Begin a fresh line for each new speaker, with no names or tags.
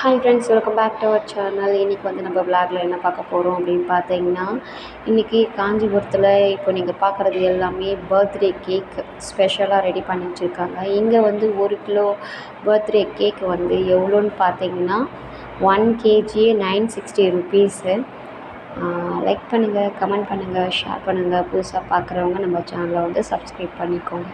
Hi friends welcome back to our channel இன்றைக்கி வந்து நம்ம விளாகில் என்ன பார்க்க போகிறோம் அப்படின்னு பார்த்தீங்கன்னா இன்றைக்கி காஞ்சிபுரத்தில் இப்போ நீங்கள் பார்க்குறது எல்லாமே பர்த்டே கேக் ஸ்பெஷலாக ரெடி பண்ணி வச்சுருக்காங்க. இங்கே வந்து ஒரு கிலோ பர்த்டே கேக் வந்து எவ்வளோன்னு பார்த்தீங்கன்னா one KG nine sixty rupees like பண்ணுங்கள் கமெண்ட் பண்ணுங்கள் ஷேர் பண்ணுங்கள் புதுசாக பார்க்குறவங்க நம்ம சேனலை வந்து சப்ஸ்கிரைப் பண்ணிக்கோங்க.